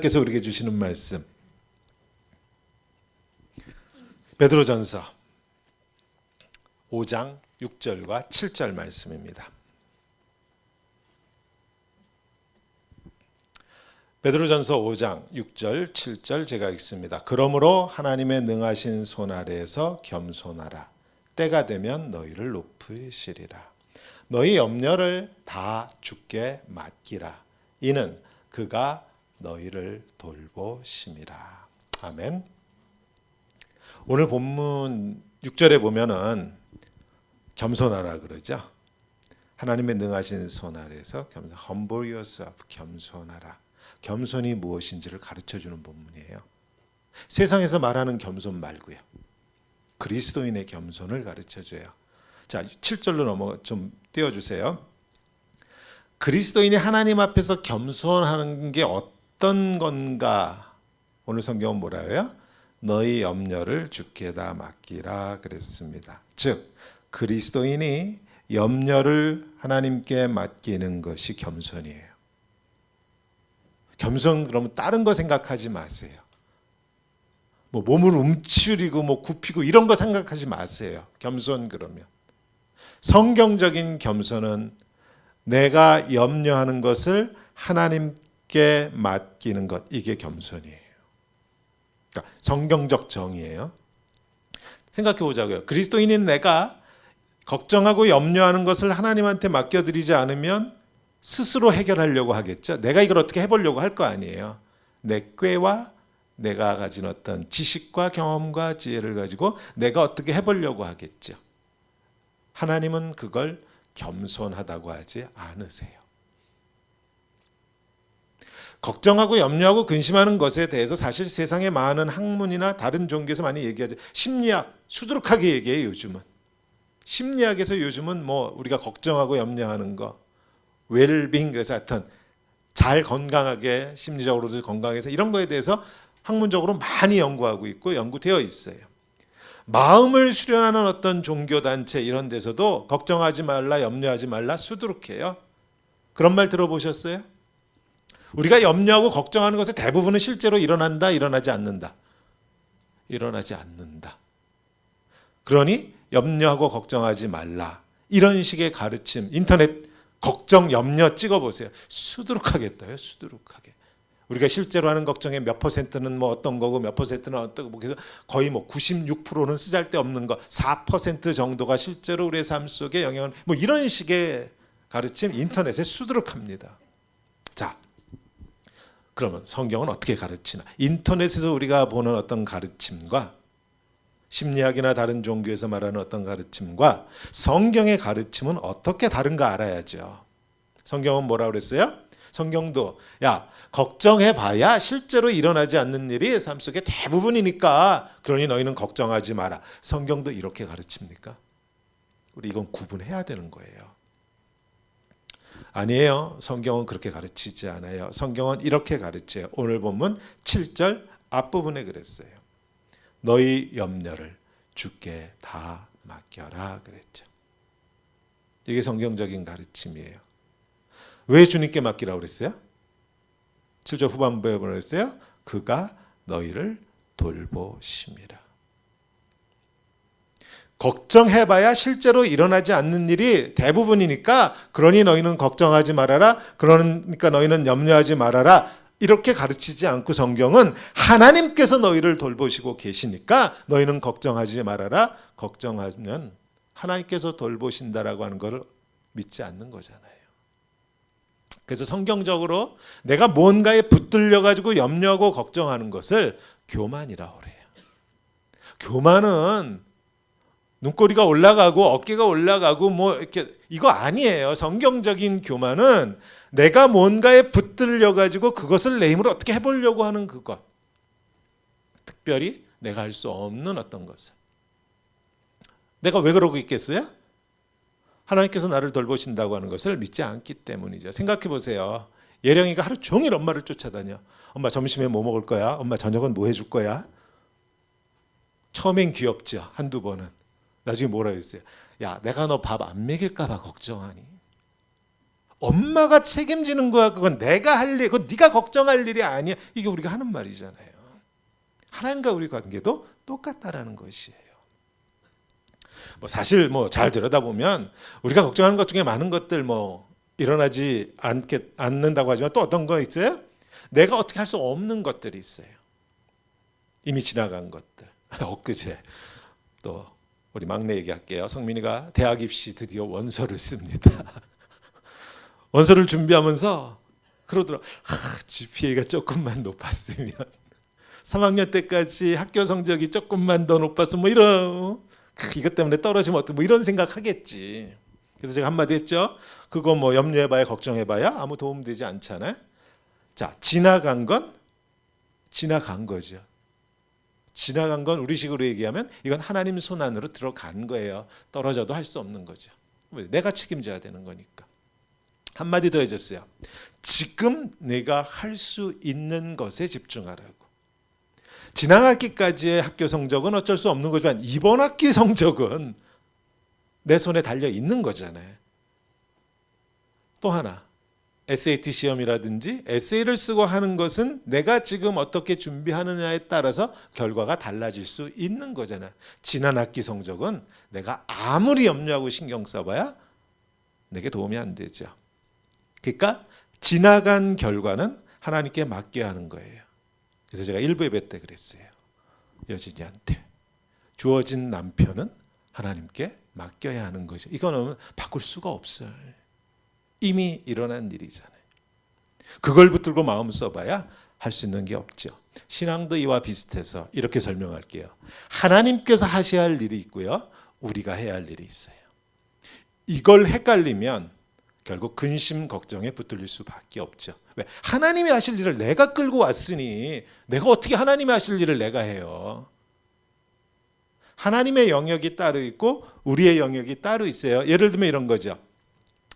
께서 우리에게 주시는 말씀 베드로전서 5장 6절과 7절 말씀입니다. 베드로전서 5장 6절 7절 제가 읽습니다. 그러므로 하나님의 능하신 손 아래에서 겸손하라. 때가 되면 너희를 높이시리라. 너희 염려를 다 주께 맡기라. 이는 그가 너희를 돌보심이라. 아멘. 오늘 본문 6절에 보면은 겸손하라 그러죠. 하나님의 능하신 손 아래서 겸손, humble yourself, 겸손하라. 겸손이 무엇인지를 가르쳐 주는 본문이에요. 세상에서 말하는 겸손 말고요. 그리스도인의 겸손을 가르쳐 줘요. 자, 7절로 넘어 좀 띄워 주세요. 그리스도인이 하나님 앞에서 겸손하는 게 어떤 건가? 오늘 성경은 뭐라고요? 너희 염려를 주께다 맡기라 그랬습니다. 즉 그리스도인이 염려를 하나님께 맡기는 것이 겸손이에요. 겸손 그러면 다른 거 생각하지 마세요. 뭐 몸을 움츠리고 뭐 굽히고 이런 거 생각하지 마세요. 겸손 그러면 성경적인 겸손은 내가 염려하는 것을 하나님께 맡기는 것 이게 겸손이에요. 그러니까 성경적 정의예요. 생각해 보자고요. 그리스도인인 내가 걱정하고 염려하는 것을 하나님한테 맡겨드리지 않으면 스스로 해결하려고 하겠죠. 내가 이걸 어떻게 해보려고 할 거 아니에요. 내 꾀와 내가 가진 어떤 지식과 경험과 지혜를 가지고 내가 어떻게 해보려고 하겠죠. 하나님은 그걸 겸손하다고 하지 않으세요. 걱정하고 염려하고 근심하는 것에 대해서 사실 세상의 많은 학문이나 다른 종교에서 많이 얘기하죠. 심리학 수두룩하게 얘기해요 요즘은. 심리학에서 요즘은 뭐 우리가 걱정하고 염려하는 거, 웰빙 그래서 하여튼 잘 건강하게 심리적으로도 건강해서 이런 거에 대해서 학문적으로 많이 연구하고 있고 연구되어 있어요. 마음을 수련하는 어떤 종교 단체 이런 데서도 걱정하지 말라, 염려하지 말라 수두룩해요. 그런 말 들어보셨어요? 우리가 염려하고 걱정하는 것의 대부분은 실제로 일어난다, 일어나지 않는다. 일어나지 않는다. 그러니 염려하고 걱정하지 말라. 이런 식의 가르침, 인터넷 걱정, 염려 찍어보세요. 수두룩하겠다요, 수두룩하게. 우리가 실제로 하는 걱정의 몇 퍼센트는 뭐 어떤 거고 몇 퍼센트는 어떤 거고 그래서 거의 뭐 96%는 쓰잘데없는 거, 4% 정도가 실제로 우리의 삶 속에 영향을 뭐 이런 식의 가르침 인터넷에 수두룩합니다. 자, 그러면 성경은 어떻게 가르치나? 인터넷에서 우리가 보는 어떤 가르침과 심리학이나 다른 종교에서 말하는 어떤 가르침과 성경의 가르침은 어떻게 다른가 알아야죠. 성경은 뭐라 그랬어요? 성경도 야 걱정해 봐야 실제로 일어나지 않는 일이 삶 속에 대부분이니까 그러니 너희는 걱정하지 마라. 성경도 이렇게 가르칩니까? 우리 이건 구분해야 되는 거예요. 아니에요. 성경은 그렇게 가르치지 않아요. 성경은 이렇게 가르쳐요. 오늘 본문 7절 앞부분에 그랬어요. 너희 염려를 주께 다 맡겨라 그랬죠. 이게 성경적인 가르침이에요. 왜 주님께 맡기라고 그랬어요? 7절 후반부에 그랬어요? 그가 너희를 돌보심이라. 걱정해봐야 실제로 일어나지 않는 일이 대부분이니까 그러니 너희는 걱정하지 말아라. 그러니까 너희는 염려하지 말아라. 이렇게 가르치지 않고 성경은 하나님께서 너희를 돌보시고 계시니까 너희는 걱정하지 말아라. 걱정하면 하나님께서 돌보신다라고 하는 것을 믿지 않는 거잖아요. 그래서 성경적으로 내가 뭔가에 붙들려 가지고 염려하고 걱정하는 것을 교만이라고 그래요. 교만은 눈꼬리가 올라가고 어깨가 올라가고 뭐 이렇게 이거 아니에요. 성경적인 교만은 내가 뭔가에 붙들려 가지고 그것을 내 힘으로 어떻게 해보려고 하는 그것. 특별히 내가 할 수 없는 어떤 것을. 내가 왜 그러고 있겠어요? 하나님께서 나를 돌보신다고 하는 것을 믿지 않기 때문이죠. 생각해 보세요. 예령이가 하루 종일 엄마를 쫓아다녀. 엄마 점심에 뭐 먹을 거야? 엄마 저녁은 뭐 해줄 거야? 처음엔 귀엽죠. 한두 번은. 나중에 뭐라 했어요? 야, 내가 너 밥 안 먹일까 봐 걱정하니. 엄마가 책임지는 거야. 그건 내가 할 일, 그건 네가 걱정할 일이 아니야. 이게 우리가 하는 말이잖아요. 하나님과 우리 관계도 똑같다라는 것이에요. 뭐 사실 뭐 잘 들여다보면 우리가 걱정하는 것 중에 많은 것들 뭐 일어나지 않게 않는다고 하지만 또 어떤 거 있어요? 내가 어떻게 할 수 없는 것들이 있어요. 이미 지나간 것들. 엊그제 또 우리 막내 얘기할게요. 성민이가 대학 입시 드디어 원서를 씁니다. 원서를 준비하면서 그러더라. 아, GPA가 조금만 높았으면 3학년 때까지 학교 성적이 조금만 더 높았으면 뭐 이런 이것 때문에 떨어지면 어떻게 뭐 이런 생각 하겠지. 그래서 제가 한마디 했죠. 그거 뭐 염려해봐야 걱정해봐야 아무 도움 되지 않잖아요. 자 지나간 건 지나간 거죠. 지나간 건 우리식으로 얘기하면 이건 하나님 손 안으로 들어간 거예요. 떨어져도 할 수 없는 거죠. 내가 책임져야 되는 거니까. 한마디 더 해줬어요. 지금 내가 할 수 있는 것에 집중하라고. 지난 학기까지의 학교 성적은 어쩔 수 없는 거지만 이번 학기 성적은 내 손에 달려 있는 거잖아요. 또 하나. SAT 시험이라든지 에세이를 쓰고 하는 것은 내가 지금 어떻게 준비하느냐에 따라서 결과가 달라질 수 있는 거잖아. 지난 학기 성적은 내가 아무리 염려하고 신경 써봐야 내게 도움이 안 되죠. 그러니까 지나간 결과는 하나님께 맡겨야 하는 거예요. 그래서 제가 일부 예배 때 그랬어요. 여진이한테 주어진 남편은 하나님께 맡겨야 하는 것이. 이거는 바꿀 수가 없어요. 이미 일어난 일이잖아요. 그걸 붙들고 마음 써봐야 할 수 있는 게 없죠. 신앙도 이와 비슷해서 이렇게 설명할게요. 하나님께서 하셔야 할 일이 있고요. 우리가 해야 할 일이 있어요. 이걸 헷갈리면 결국 근심 걱정에 붙들릴 수밖에 없죠. 왜? 하나님이 하실 일을 내가 끌고 왔으니 내가 어떻게 하나님이 하실 일을 내가 해요? 하나님의 영역이 따로 있고 우리의 영역이 따로 있어요. 예를 들면 이런 거죠.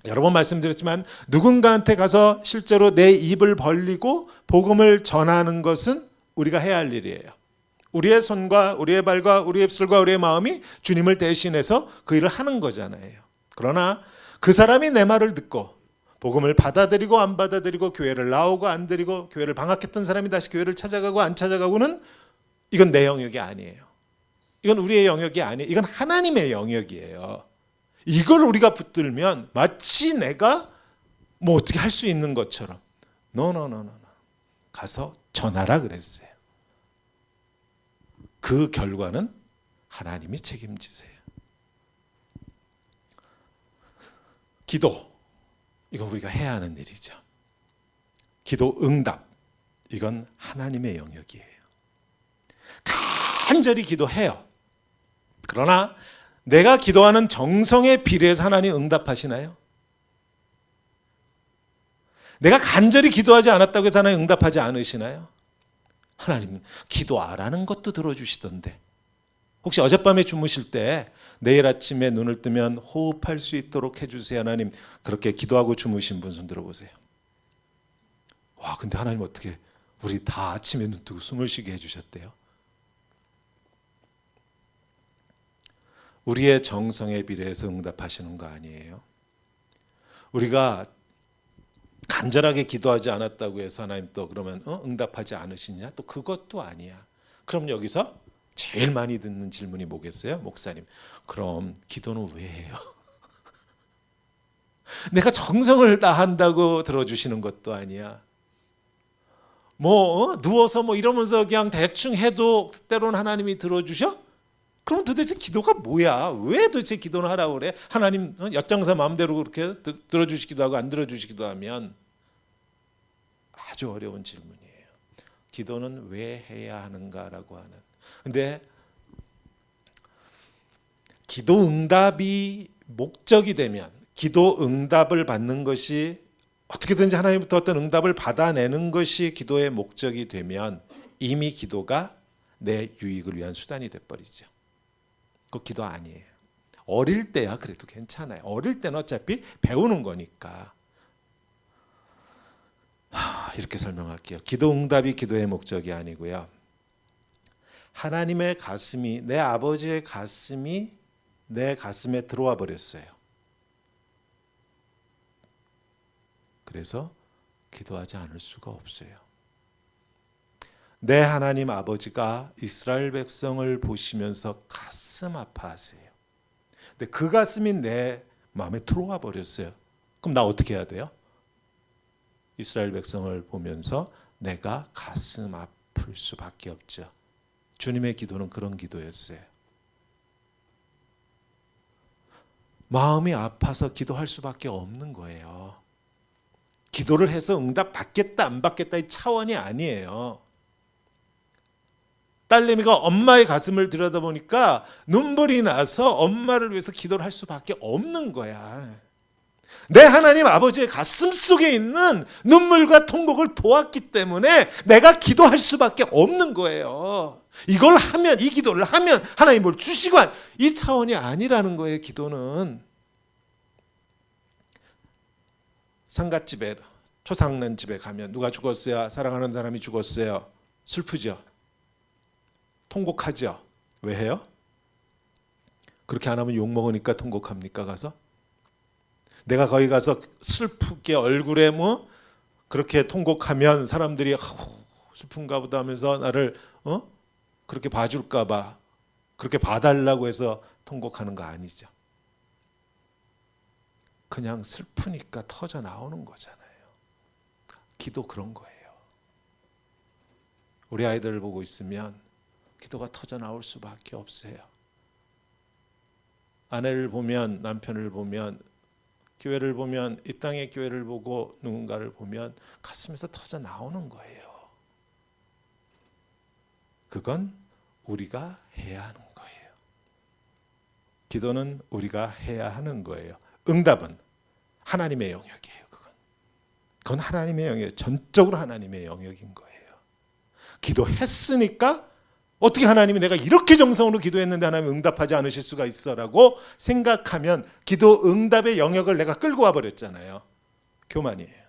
여러 번 말씀드렸지만 누군가한테 가서 실제로 내 입을 벌리고 복음을 전하는 것은 우리가 해야 할 일이에요. 우리의 손과 우리의 발과 우리의 입술과 우리의 마음이 주님을 대신해서 그 일을 하는 거잖아요. 그러나 그 사람이 내 말을 듣고 복음을 받아들이고 안 받아들이고 교회를 나오고 안 들이고 교회를 방학했던 사람이 다시 교회를 찾아가고 안 찾아가고는 이건 내 영역이 아니에요. 이건 우리의 영역이 아니에요. 이건 하나님의 영역이에요. 이걸 우리가 붙들면 마치 내가 뭐 어떻게 할 수 있는 것처럼 노노노노 가서 전하라 그랬어요. 그 결과는 하나님이 책임지세요. 기도 이건 우리가 해야 하는 일이죠. 기도 응답 이건 하나님의 영역이에요. 간절히 기도해요. 그러나 내가 기도하는 정성에 비례해서 하나님 응답하시나요? 내가 간절히 기도하지 않았다고 해서 하나님 응답하지 않으시나요? 하나님 기도하라는 것도 들어주시던데 혹시 어젯밤에 주무실 때 내일 아침에 눈을 뜨면 호흡할 수 있도록 해주세요 하나님 그렇게 기도하고 주무신 분 손 들어보세요 와 근데 하나님 어떻게 우리 다 아침에 눈 뜨고 숨을 쉬게 해주셨대요 우리의 정성에 비례해서 응답하시는 거 아니에요? 우리가 간절하게 기도하지 않았다고 해서 하나님 또 그러면 어? 응답하지 않으시냐? 또 그것도 아니야. 그럼 여기서 제일 많이 듣는 질문이 뭐겠어요? 목사님. 그럼 기도는 왜 해요? 내가 정성을 다한다고 들어주시는 것도 아니야. 뭐 어? 누워서 뭐 이러면서 그냥 대충 해도 때로는 하나님이 들어주셔? 그럼 도대체 기도가 뭐야? 왜 도대체 기도는 하라고 그래? 하나님 어? 엿장사 마음대로 그렇게 들어주시기도 하고 안 들어주시기도 하면 아주 어려운 질문이에요. 기도는 왜 해야 하는가라고 하는. 근데 기도 응답이 목적이 되면 기도 응답을 받는 것이 어떻게든지 하나님부터 어떤 응답을 받아내는 것이 기도의 목적이 되면 이미 기도가 내 유익을 위한 수단이 돼 버리죠. 그 기도 아니에요. 어릴 때야 그래도 괜찮아요. 어릴 때는 어차피 배우는 거니까. 하, 이렇게 설명할게요. 기도 응답이 기도의 목적이 아니고요. 하나님의 가슴이 내 아버지의 가슴이 내 가슴에 들어와 버렸어요. 그래서 기도하지 않을 수가 없어요. 내 하나님 아버지가 이스라엘 백성을 보시면서 가슴 아파하세요. 근데 그 가슴이 내 마음에 들어와 버렸어요. 그럼 나 어떻게 해야 돼요? 이스라엘 백성을 보면서 내가 가슴 아플 수밖에 없죠. 주님의 기도는 그런 기도였어요. 마음이 아파서 기도할 수밖에 없는 거예요. 기도를 해서 응답 받겠다 안 받겠다 이 차원이 아니에요. 딸내미가 엄마의 가슴을 들여다보니까 눈물이 나서 엄마를 위해서 기도를 할 수밖에 없는 거야. 내 하나님 아버지의 가슴 속에 있는 눈물과 통곡을 보았기 때문에 내가 기도할 수밖에 없는 거예요. 이걸 하면 이 기도를 하면 하나님 뭘 주시고 이 차원이 아니라는 거예요. 기도는 상갓집에 초상난 집에 가면 누가 죽었어요? 사랑하는 사람이 죽었어요. 슬프죠. 통곡하죠. 왜 해요? 그렇게 안 하면 욕 먹으니까 통곡합니까 가서? 내가 거기 가서 슬프게 얼굴에 뭐 그렇게 통곡하면 사람들이 슬픈가 보다 하면서 나를 어? 그렇게 봐줄까 봐 그렇게 봐달라고 해서 통곡하는 거 아니죠. 그냥 슬프니까 터져 나오는 거잖아요. 기도 그런 거예요. 우리 아이들을 보고 있으면 기도가 터져 나올 수밖에 없어요. 아내를 보면 남편을 보면 교회를 보면 이 땅의 교회를 보고 누군가를 보면 가슴에서 터져 나오는 거예요. 그건 우리가 해야 하는 거예요. 기도는 우리가 해야 하는 거예요. 응답은 하나님의 영역이에요. 그건 그건 하나님의 영역, 전적으로 하나님의 영역인 거예요. 기도했으니까 어떻게 하나님이 내가 이렇게 정성으로 기도했는데 하나님 응답하지 않으실 수가 있어라고 생각하면 기도 응답의 영역을 내가 끌고 와 버렸잖아요. 교만이에요.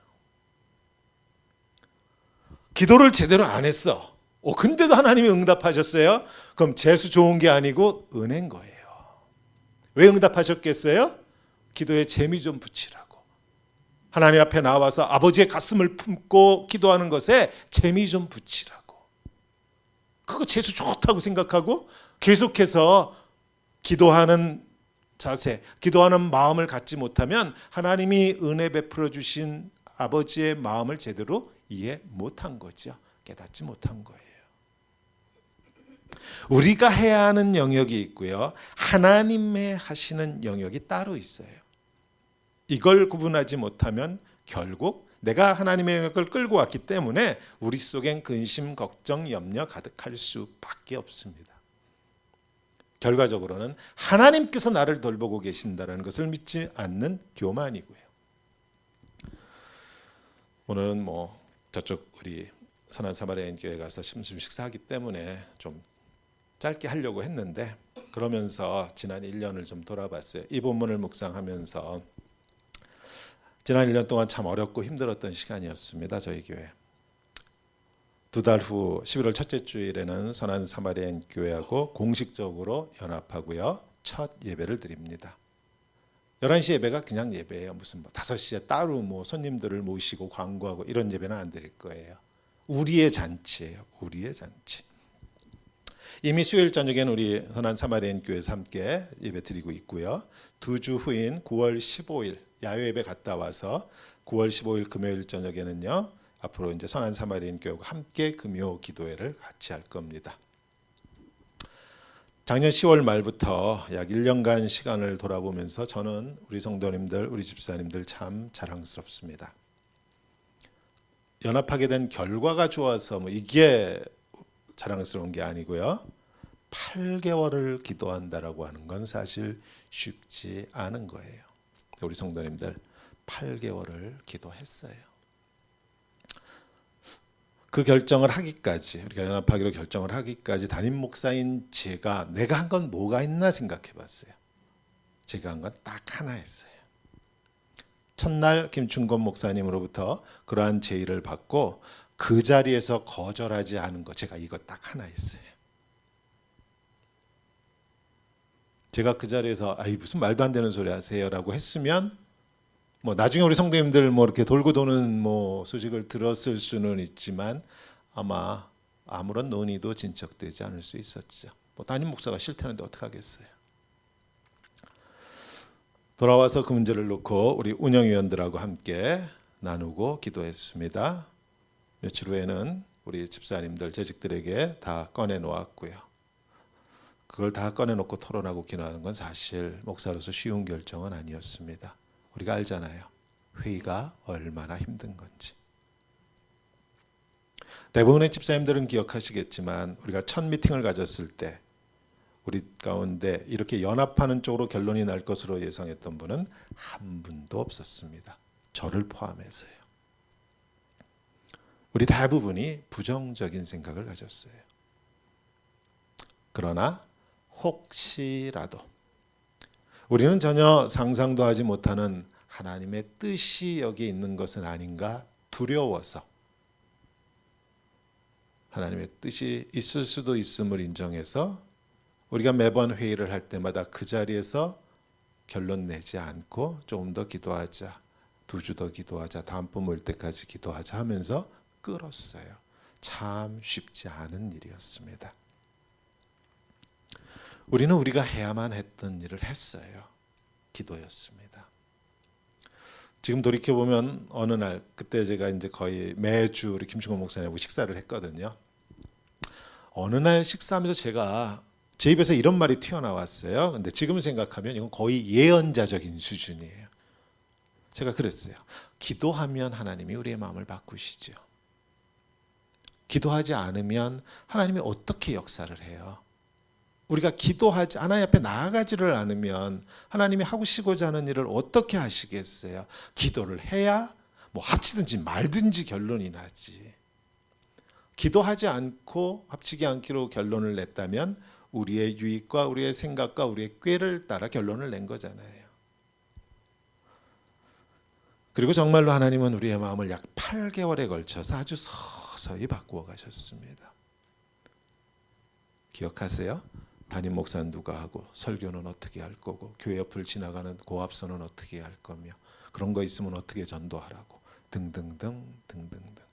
기도를 제대로 안 했어. 어, 근데도 하나님이 응답하셨어요? 그럼 재수 좋은 게 아니고 은혜인 거예요. 왜 응답하셨겠어요? 기도에 재미 좀 붙이라고. 하나님 앞에 나와서 아버지의 가슴을 품고 기도하는 것에 재미 좀 붙이라고. 그거 재수 좋다고 생각하고 계속해서 기도하는 자세, 기도하는 마음을 갖지 못하면 하나님이 은혜 베풀어 주신 아버지의 마음을 제대로 이해 못한 거죠. 깨닫지 못한 거예요. 우리가 해야 하는 영역이 있고요. 하나님의 하시는 영역이 따로 있어요. 이걸 구분하지 못하면 결국 내가 하나님의 영역을 끌고 왔기 때문에 우리 속엔 근심, 걱정, 염려 가득할 수밖에 없습니다. 결과적으로는 하나님께서 나를 돌보고 계신다는 것을 믿지 않는 교만이고요. 오늘은 뭐 저쪽 우리 선한 사마리아인 교회 가서 심심 식사하기 때문에 좀 짧게 하려고 했는데 그러면서 지난 1년을 좀 돌아봤어요. 이 본문을 묵상하면서 지난 1년 동안 참 어렵고 힘들었던 시간이었습니다. 저희 교회. 두 달 후 11월 첫째 주일에는 선한 사마리안 교회하고 공식적으로 연합하고요. 첫 예배를 드립니다. 11시 예배가 그냥 예배예요. 무슨 뭐 5시에 따로 뭐 손님들을 모시고 광고하고 이런 예배는 안 드릴 거예요. 우리의 잔치예요. 우리의 잔치. 이미 수요일 저녁에는 우리 선한 사마리안 교회에서 함께 예배 드리고 있고요. 두 주 후인 9월 15일 야외 예배 갔다 와서 9월 15일 금요일 저녁에는요. 앞으로 이제 선한 사마리안 교회와 함께 금요 기도회를 같이 할 겁니다. 작년 10월 말부터 약 1년간 시간을 돌아보면서 저는 우리 성도님들, 우리 집사님들 참 자랑스럽습니다. 연합하게 된 결과가 좋아서 뭐 이게 자랑스러운 게 아니고요. 8개월을 기도한다라고 하는 건 사실 쉽지 않은 거예요. 우리 성도님들 8개월을 기도했어요. 그 결정을 하기까지 우리가 연합하기로 결정을 하기까지 담임 목사인 제가 내가 한 건 뭐가 있나 생각해 봤어요. 제가 한 건 딱 하나 했어요. 첫날 김충건 목사님으로부터 그러한 제의를 받고 그 자리에서 거절하지 않은 거 제가 이거 딱 하나 했어요. 제가 그 자리에서 아이 무슨 말도 안 되는 소리 하세요라고 했으면 뭐 나중에 우리 성도님들 뭐 이렇게 돌고 도는 뭐 소식을 들었을 수는 있지만 아마 아무런 논의도 진척되지 않을 수 있었죠. 뭐 담임 목사가 싫다는데 어떻게 하겠어요? 돌아와서 그 문제를 놓고 우리 운영위원들하고 함께 나누고 기도했습니다. 며칠 후에는 우리 집사님들 재직들에게 다 꺼내 놓았고요. 그걸 다 꺼내 놓고 토론하고 기도하는 건 사실 목사로서 쉬운 결정은 아니었습니다. 우리가 알잖아요. 회의가 얼마나 힘든 건지. 대부분의 집사님들은 기억하시겠지만 우리가 첫 미팅을 가졌을 때 우리 가운데 이렇게 연합하는 쪽으로 결론이 날 것으로 예상했던 분은 한 분도 없었습니다. 저를 포함해서요. 우리 대부분이 부정적인 생각을 가졌어요. 그러나 혹시라도 우리는 전혀 상상도 하지 못하는 하나님의 뜻이 여기 있는 것은 아닌가 두려워서 하나님의 뜻이 있을 수도 있음을 인정해서 우리가 매번 회의를 할 때마다 그 자리에서 결론 내지 않고 조금 더 기도하자. 두 주 더 기도하자. 다음번 모일 때까지 기도하자 하면서 끌었어요. 참 쉽지 않은 일이었습니다. 우리는 우리가 해야만 했던 일을 했어요. 기도였습니다. 지금 돌이켜 보면 어느 날 그때 제가 이제 거의 매주 우리 김충곤 목사님하고 식사를 했거든요. 어느 날 식사하면서 제가 제 입에서 이런 말이 튀어나왔어요. 근데 지금 생각하면 이건 거의 예언자적인 수준이에요. 제가 그랬어요. 기도하면 하나님이 우리의 마음을 바꾸시죠. 기도하지 않으면 하나님이 어떻게 역사를 해요? 우리가 기도하지 하나님 앞에 나아가지를 않으면 하나님이 하시고자 하는 일을 어떻게 하시겠어요? 기도를 해야 뭐 합치든지 말든지 결론이 나지. 기도하지 않고 합치지 않기로 결론을 냈다면 우리의 유익과 우리의 생각과 우리의 꾀를 따라 결론을 낸 거잖아요. 그리고 정말로 하나님은 우리의 마음을 약 8개월에 걸쳐서 아주 서서히 바꾸어 가셨습니다. 기억하세요? 담임 목사는 누가 하고 설교는 어떻게 할 거고 교회 옆을 지나가는 고압선은 어떻게 할 거며 그런 거 있으면 어떻게 전도하라고 등등등 등등등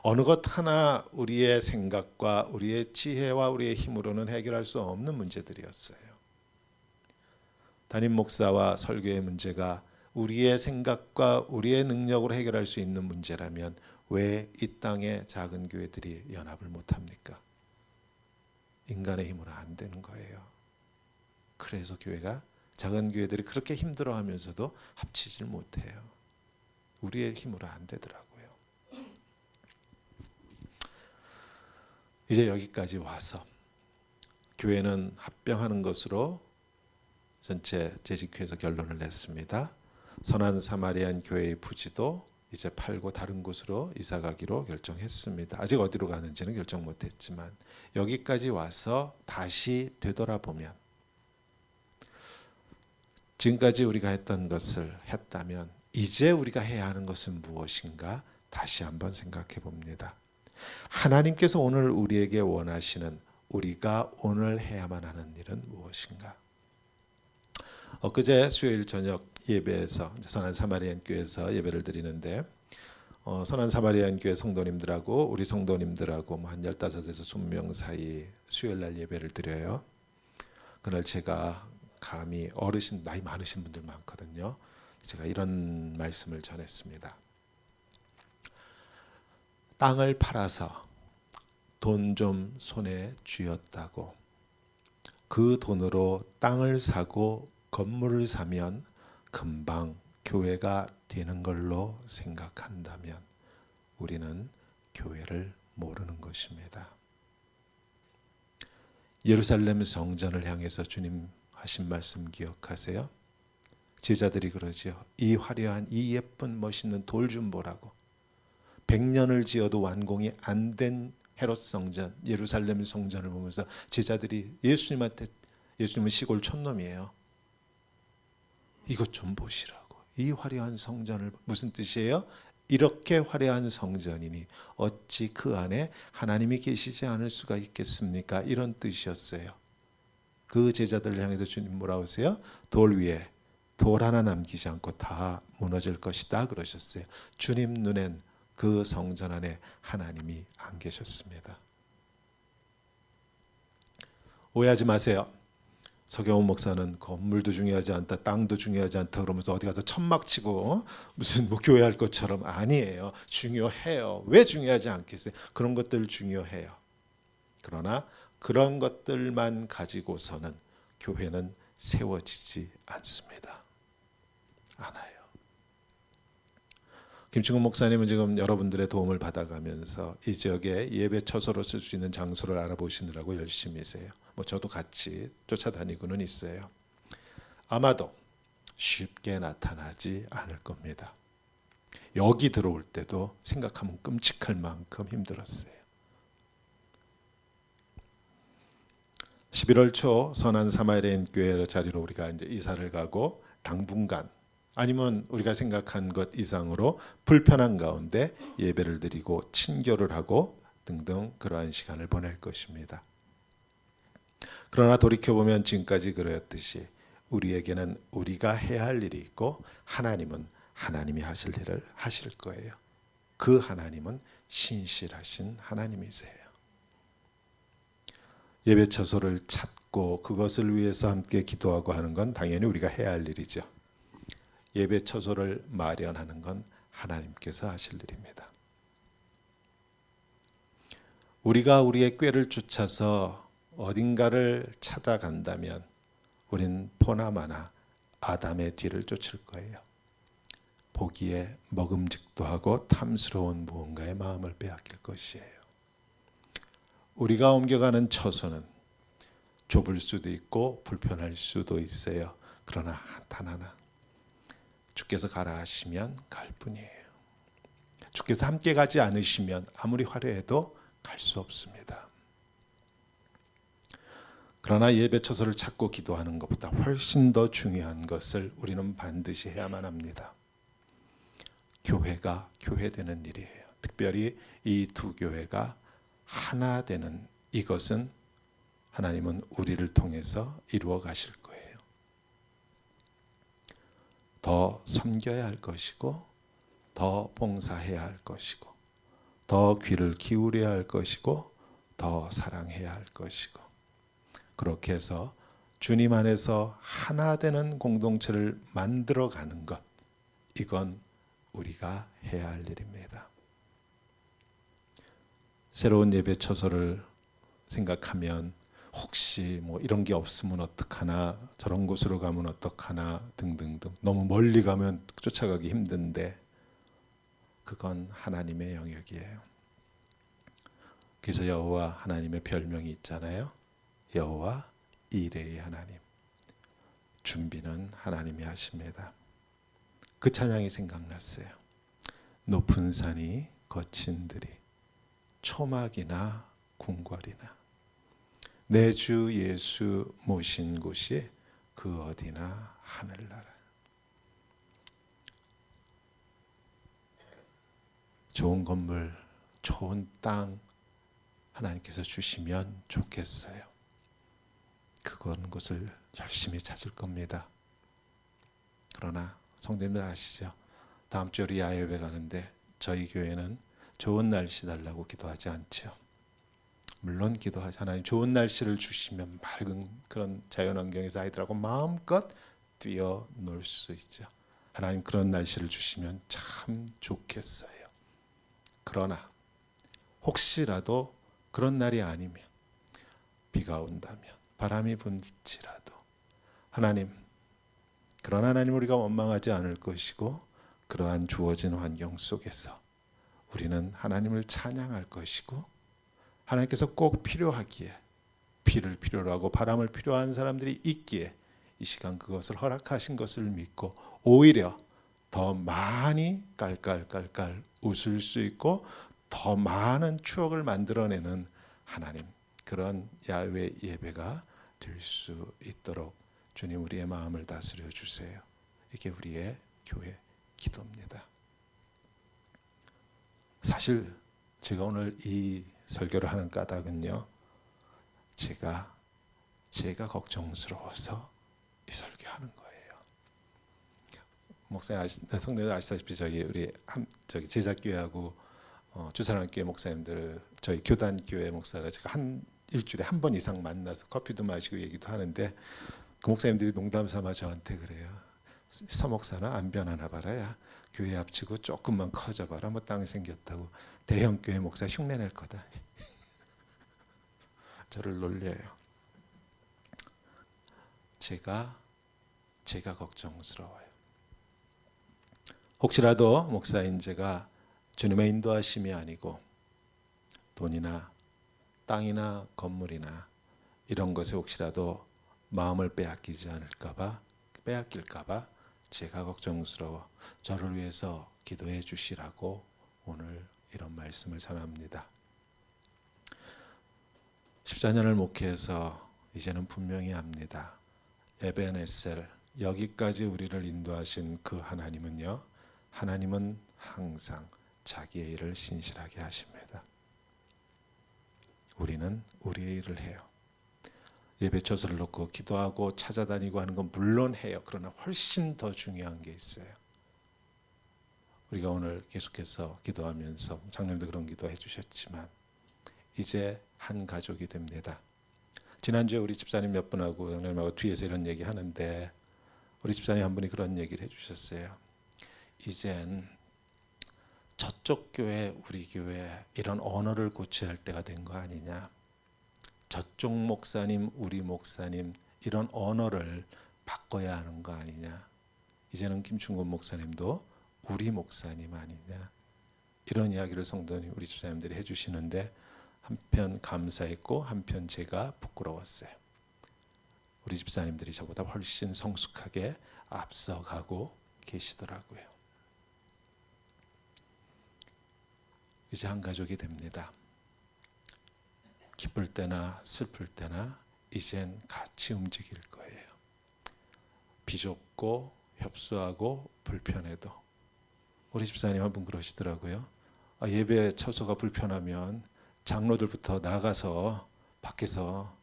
어느 것 하나 우리의 생각과 우리의 지혜와 우리의 힘으로는 해결할 수 없는 문제들이었어요. 담임 목사와 설교의 문제가 우리의 생각과 우리의 능력으로 해결할 수 있는 문제라면 왜 이 땅의 작은 교회들이 연합을 못 합니까? 인간의 힘으로 안 되는 거예요. 그래서 교회가 작은 교회들이 그렇게 힘들어하면서도 합치질 못해요. 우리의 힘으로 안 되더라고요. 이제 여기까지 와서 교회는 합병하는 것으로 전체 재직회에서 결론을 냈습니다. 선한 사마리안 교회의 부지도 이제 팔고 다른 곳으로 이사 가기로 결정했습니다. 아직 어디로 가는지는 결정 못 했지만 여기까지 와서 다시 되돌아보면 지금까지 우리가 했던 것을 했다면 이제 우리가 해야 하는 것은 무엇인가 다시 한번 생각해 봅니다. 하나님께서 오늘 우리에게 원하시는 우리가 오늘 해야만 하는 일은 무엇인가? 엊그제 수요일 저녁 예배에서 선한 사마리안 교회에서 예배를 드리는데 어, 선한 사마리안 교회 성도님들하고 우리 성도님들하고 뭐 한 15에서 20명 사이 수요일 날 예배를 드려요. 그날 제가 감히 어르신 나이 많으신 분들 많거든요. 제가 이런 말씀을 전했습니다. 땅을 팔아서 돈 좀 손에 쥐었다고 그 돈으로 땅을 사고 건물을 사면 금방 교회가 되는 걸로 생각한다면 우리는 교회를 모르는 것입니다. 예루살렘 성전을 향해서 주님 하신 말씀 기억하세요? 제자들이 그러지요. 이 화려한 이 예쁜 멋있는 돌 좀 보라고. 100년을 지어도 완공이 안 된 헤롯 성전, 예루살렘 성전을 보면서 제자들이 예수님한테 예수님은 시골 촌놈이에요. 이것 좀 보시라고. 이 화려한 성전을 무슨 뜻이에요? 이렇게 화려한 성전이니 어찌 그 안에 하나님이 계시지 않을 수가 있겠습니까? 이런 뜻이었어요. 그 제자들을 향해서 주님 뭐라 하세요? 돌 위에 돌 하나 남기지 않고 다 무너질 것이다 그러셨어요. 주님 눈엔 그 성전 안에 하나님이 안 계셨습니다. 오해하지 마세요. 서경훈 목사는 건물도 중요하지 않다, 땅도 중요하지 않다 그러면서 어디 가서 천막 치고 어? 무슨 뭐 교회 할 것처럼 아니에요. 중요해요. 왜 중요하지 않겠어요? 그런 것들 중요해요. 그러나 그런 것들만 가지고서는 교회는 세워지지 않습니다. 않아요. 김충근 목사님은 지금 여러분들의 도움을 받아가면서 이 지역에 예배 처소로 쓸 수 있는 장소를 알아보시느라고 열심히세요. 뭐 저도 같이 쫓아다니고는 있어요. 아마도 쉽게 나타나지 않을 겁니다. 여기 들어올 때도 생각하면 끔찍할 만큼 힘들었어요. 11월 초 선한 사마리안 교회 자리로 우리가 이제 이사를 가고 당분간 아니면 우리가 생각한 것 이상으로 불편한 가운데 예배를 드리고 친교를 하고 등등 그러한 시간을 보낼 것입니다. 그러나 돌이켜 보면 지금까지 그러했듯이 우리에게는 우리가 해야 할 일이 있고 하나님은 하나님이 하실 일을 하실 거예요. 그 하나님은 신실하신 하나님이세요. 예배 처소를 찾고 그것을 위해서 함께 기도하고 하는 건 당연히 우리가 해야 할 일이죠. 예배 처소를 마련하는 건 하나님께서 하실 일입니다. 우리가 우리의 꾀를 쫓아서 어딘가를 찾아간다면 우린 포나마나 아담의 뒤를 쫓을 거예요. 보기에 먹음직도 하고 탐스러운 무언가의 마음을 빼앗길 것이에요. 우리가 옮겨가는 처소는 좁을 수도 있고 불편할 수도 있어요. 그러나 단 하나 주께서 가라 하시면 갈 뿐이에요. 주께서 함께 가지 않으시면 아무리 화려해도 갈 수 없습니다. 그러나 예배 처소를 찾고 기도하는 것보다 훨씬 더 중요한 것을 우리는 반드시 해야만 합니다. 교회가 교회되는 일이에요. 특별히 이 두 교회가 하나 되는 이것은 하나님은 우리를 통해서 이루어 가실 거예요. 더 섬겨야 할 것이고, 더 봉사해야 할 것이고, 더 귀를 기울여야 할 것이고, 더 사랑해야 할 것이고, 그렇게 해서 주님 안에서 하나 되는 공동체를 만들어 가는 것, 이건 우리가 해야 할 일입니다. 새로운 예배 처소를 생각하면 혹시 뭐 이런 게 없으면 어떡하나 저런 곳으로 가면 어떡하나 등등등 너무 멀리 가면 쫓아가기 힘든데 그건 하나님의 영역이에요. 그래서 여호와 하나님의 별명이 있잖아요. 여호와 이레의 하나님. 준비는 하나님이 하십니다. 그 찬양이 생각났어요. 높은 산이 거친 들이 초막이나 궁궐이나 내 주 예수 모신 곳이 그 어디나 하늘나라. 좋은 건물, 좋은 땅 하나님께서 주시면 좋겠어요. 그건 것을 열심히 찾을 겁니다. 그러나 성도님들 아시죠? 다음 주 우리 야외 가는데 저희 교회는 좋은 날씨 달라고 기도하지 않죠. 물론 기도하지 하나님 좋은 날씨를 주시면 맑은 그런 자연환경에서 아이들하고 마음껏 뛰어 놀 수 있죠. 하나님 그런 날씨를 주시면 참 좋겠어요. 그러나 혹시라도 그런 날이 아니면 비가 온다면 바람이 분지라도 하나님 그런 하나님 우리가 원망하지 않을 것이고 그러한 주어진 환경 속에서 우리는 하나님을 찬양할 것이고 하나님께서 꼭 필요하기에 비를 필요로 하고 바람을 필요한 사람들이 있기에 이 시간 그것을 허락하신 것을 믿고 오히려 더 많이 깔깔깔깔 웃을 수 있고 더 많은 추억을 만들어내는 하나님 그런 야외 예배가 될 수 있도록 주님 우리의 마음을 다스려 주세요. 이게 우리의 교회 기도입니다. 사실 제가 오늘 이 설교를 하는 까닭은요. 제가 제가 걱정스러워서 이 설교하는 거예요. 목사님 아시, 성도들 아시다시피 저희 우리 한 저기 제자교회하고 어, 주사랑교회 목사님들 저희 교단교회 목사가 제가 한 일주일에 한 번 이상 만나서 커피도 마시고 얘기도 하는데 그 목사님들이 농담 삼아 저한테 그래요. 서목사나 안 변 하나 봐라야 교회 합치고 조금만 커져봐라 뭐 땅이 생겼다고 대형 교회 목사 흉내낼 거다. 저를 놀려요. 제가 제가 걱정스러워요. 혹시라도 목사인 제가 주님의 인도하심이 아니고 돈이나 땅이나 건물이나 이런 것에 혹시라도 마음을 빼앗기지 않을까봐 빼앗길까봐 제가 걱정스러워 저를 위해서 기도해 주시라고 오늘 이런 말씀을 전합니다. 14년을 목회해서 이제는 분명히 압니다. 에베네셀 여기까지 우리를 인도하신 그 하나님은요. 하나님은 항상 자기의 일을 신실하게 하십니다. 우리는 우리의 일을 해요. 예배 처소를 놓고 기도하고 찾아다니고 하는 건 물론 해요. 그러나 훨씬 더 중요한 게 있어요. 우리가 오늘 계속해서 기도하면서 장님도 그런 기도 해 주셨지만 이제 한 가족이 됩니다. 지난주에 우리 집사님 몇 분하고 형님하고 뒤에서 이런 얘기 하는데 우리 집사님 한 분이 그런 얘기를 해주셨어요. 이젠 저쪽 교회, 우리 교회 이런 언어를 고쳐야 할 때가 된 거 아니냐. 저쪽 목사님, 우리 목사님 이런 언어를 바꿔야 하는 거 아니냐. 이제는 김충곤 목사님도 우리 목사님 아니냐. 이런 이야기를 성도님 우리 집사님들이 해주시는데 한편 감사했고 한편 제가 부끄러웠어요. 우리 집사님들이 저보다 훨씬 성숙하게 앞서가고 계시더라고요. 이제 한 가족이 됩니다. 기쁠 때나 슬플 때나 이젠 같이 움직일 거예요. 비좁고 협소하고 불편해도 우리 집사님 한 분 그러시더라고요. 아, 예배 처소가 불편하면 장로들부터 나가서 밖에서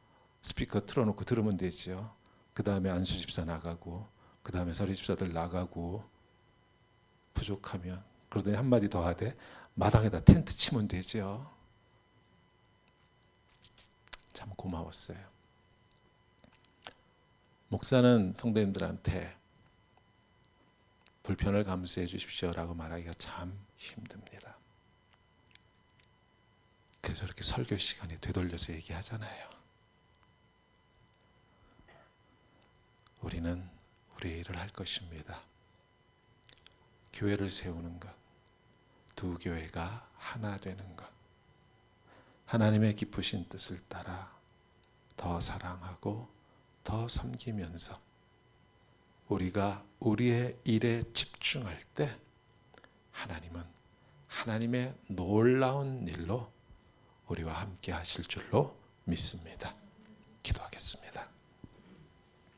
스피커 틀어놓고 들으면 되지요. 그 다음에 안수 집사 나가고 그 다음에 서리 집사들 나가고 부족하면 그러더니 한마디 더 하되 마당에다 텐트 치면 되죠. 참 고마웠어요. 목사는 성도님들한테 불편을 감수해 주십시오라고 말하기가 참 힘듭니다. 그래서 이렇게 설교 시간에 되돌려서 얘기하잖아요. 우리는 우리의 일을 할 것입니다. 교회를 세우는 것, 두 교회가 하나 되는 것, 하나님의 기쁘신 뜻을 따라 더 사랑하고 더 섬기면서 우리가 우리의 일에 집중할 때 하나님은 하나님의 놀라운 일로 우리와 함께 하실 줄로 믿습니다. 기도하겠습니다.